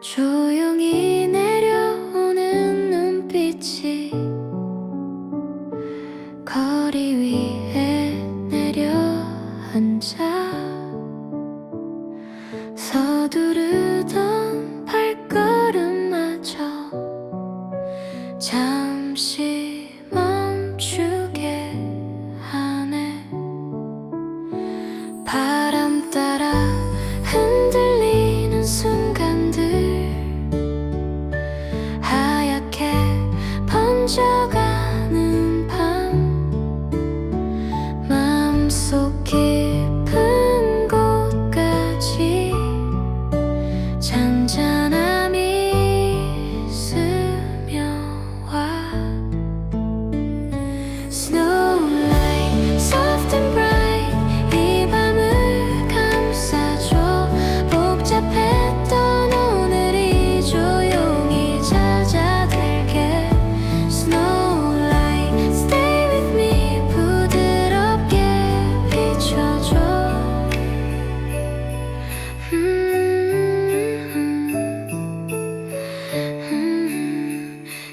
조용히 내려오는 눈빛이 거리 위에 내려앉아 서두르던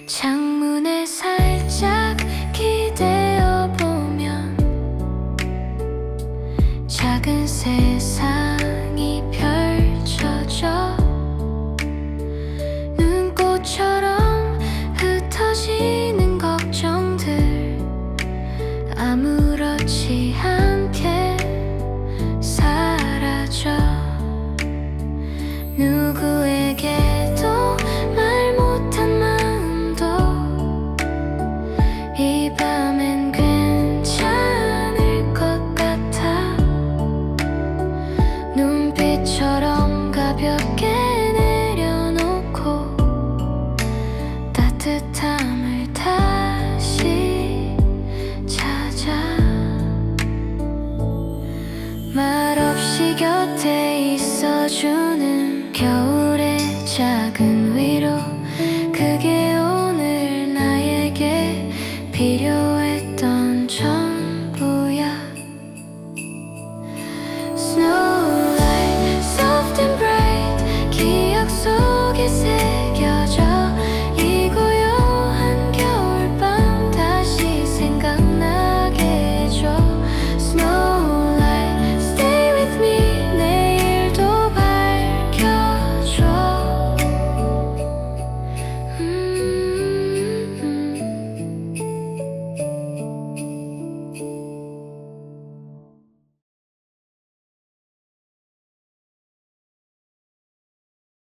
창문에 살짝 기대어 보면 작은 세상이 있어주는 겨울의 작은 위로 그게 오늘 나에게 필요했던 전부야. Snowlight, soft and bright 기억 속에 새겨져